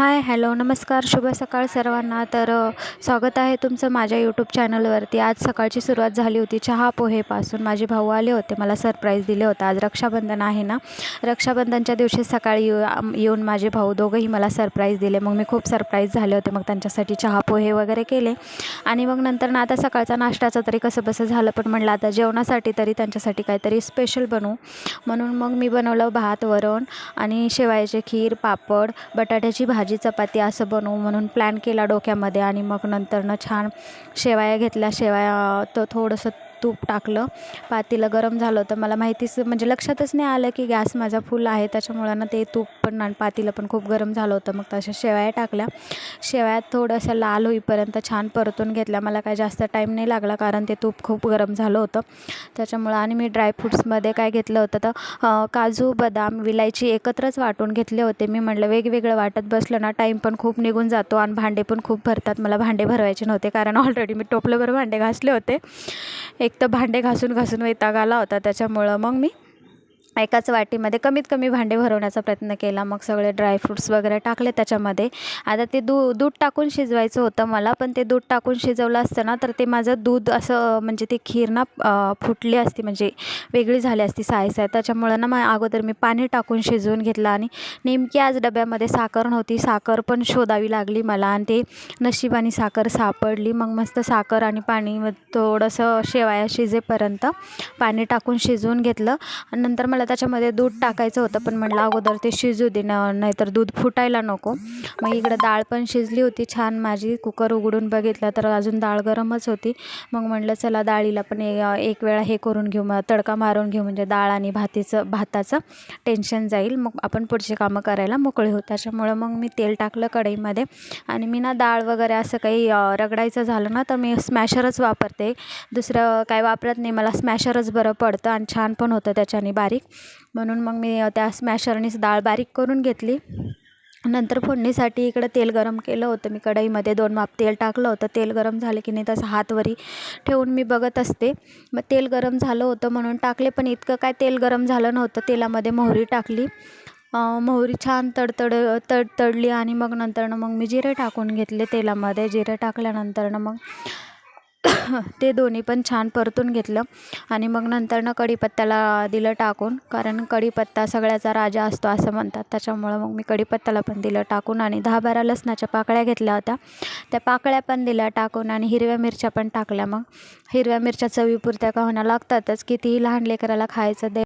Hi hello नमस्कार शुभ सकाळ सर्वांना. तर स्वागत आहे तुमचं माझ्या यूट्यूब चॅनलवरती. आज सकाळची सुरुवात झाली होती चहा पोहेपासून. माझे भाऊ आले होते मला सरप्राईज दिले होते. आज रक्षाबंधन आहे ना? रक्षाबंधनच्या दिवशी सकाळी येऊ येऊन माझे भाऊ दोघंही मला सरप्राईज दिले. मग मी खूप सरप्राईज झाले होते मग त्यांच्यासाठी चहा पोहे वगैरे केले. आणि मग नंतर ना आता सकाळचा नाश्त्याचं तरी कसं बसं झालं. पण म्हणलं आता जेवणासाठी तरी त्यांच्यासाठी काहीतरी स्पेशल बनवू. म्हणून मग मी बनवलं भात वरण आणि शेवायाची खीर पापड बटाट्याची भाजी चपाती असं बनवू म्हणून प्लॅन केला डोक्यामध्ये आणि मग नंतरनं छान शेवाया घेतल्या. शेवाया तर थोडंसं तूप टाकलं. पातेलं गरम झालं होतं. मला माहितीच म्हणजे लक्षातच नाही आलं की गॅस माझा फुल आहे. त्याच्यामुळं ना ते तूप पण आणि पातेलं पण खूप गरम झालं होतं. मग तशा शेवया टाकल्या. शेवयात थोडंसं लाल होईपर्यंत छान परतून घेतल्या. मला काय जास्त टाईम नाही लागला कारण ते तूप खूप गरम झालं होतं. त्याच्यामुळं आणि मी ड्रायफ्रूट्समध्ये काय घेतलं होतं तर काजू बदाम विलायची एकत्रच वाटून घेतले होते. मी म्हटलं वेगवेगळं वाटत बसलं ना टाईम पण खूप निघून जातो आणि भांडे पण खूप भरतात. मला भांडे भरवायचे नव्हते कारण ऑलरेडी मी टोपलंभर भांडे घासले होते. एक तर भांडे घासून घासून वैताग आला होता त्याच्यामुळं मग मी एकाच वाटीमध्ये कमीत कमी भांडे भरवण्याचा प्रयत्न केला. मग सगळे ड्रायफ्रूट्स वगैरे टाकले त्याच्यामध्ये. आता ते दू दूध टाकून शिजवायचं होतं मला पण ते दूध टाकून शिजवलं असतं ना तर ते माझं दूध असं म्हणजे ती खीर ना फुटली असती म्हणजे वेगळी झाली असती साय साय त्याच्यामुळं ना मग अगोदर मी पाणी टाकून शिजवून घेतलं आणि नेमकी आज डब्यामध्ये साखर नव्हती. साखर पण शोधावी लागली मला आणि ते नशिबाने साखर सापडली. मग मस्त साखर आणि पाणी मग थोडंसं शेवाया शिजेपर्यंत पाणी टाकून शिजवून घेतलं. आणि नंतर मला त्याच्यामध्ये दूध टाकायचं होतं पण म्हटलं अगोदर ते शिजू दे नाहीतर दूध फुटायला नको. मग इकडं डाळ पण शिजली होती छान माझी कुकर उघडून बघितलं तर अजून डाळ गरमच होती. मग म्हटलं चला डाळीला पण ए- एक वेळा हे करून घेऊ मग तडका मारून घेऊ म्हणजे डाळ आणि भातीचं भाताचं टेन्शन जाईल. मग आपण पुढची कामं करायला मोकळे होऊ. त्याच्यामुळं मग मी तेल टाकलं कढईमध्ये. आणि मी ना डाळ वगैरे असं काही रगडायचं झालं ना तर मी स्मॅशरच वापरते. दुसरं काय वापरत नाही मला स्मॅशरच बरं पडतं आणि छान पण होतं त्याच्याने बारीक. म्हणून मग मी त्या स्मॅशरनीच डाळ बारीक करून घेतली. नंतर फोडणीसाठी इकडं तेल गरम केलं होतं. मी कढईमध्ये दोन माप तेल टाकलं होतं. तेल गरम झालं की नाही तसं हातवरी ठेवून मी बघत असते. मग तेल गरम झालं होतं म्हणून टाकले पण इतकं काय तेल गरम झालं नव्हतं. तेलामध्ये मोहरी टाकली. मोहरी छान तडतड तडतडली आणि मग नंतरनं मग मी जिरे टाकून घेतले तेलामध्ये. जिरे टाकल्यानंतरनं मग ते दोन्ही पण छान परतून घेतलं. आणि मग नंतरनं कढीपत्त्याला दिलं टाकून. कारण कढीपत्ता सगळ्याचा राजा असतो असं म्हणतात. त्याच्यामुळं मग मी कढीपत्त्याला पण दिलं टाकून. आणि दहा बारा लसणाच्या पाकळ्या घेतल्या होत्या. त्या पाकळ्या पण दिल्या टाकून आणि हिरव्या मिरच्या पण टाकल्या मग. हिरव्या मिरच्या चवीपुरत्या का होण्या लागतातच. कितीही लहान लेकराला खायचं दे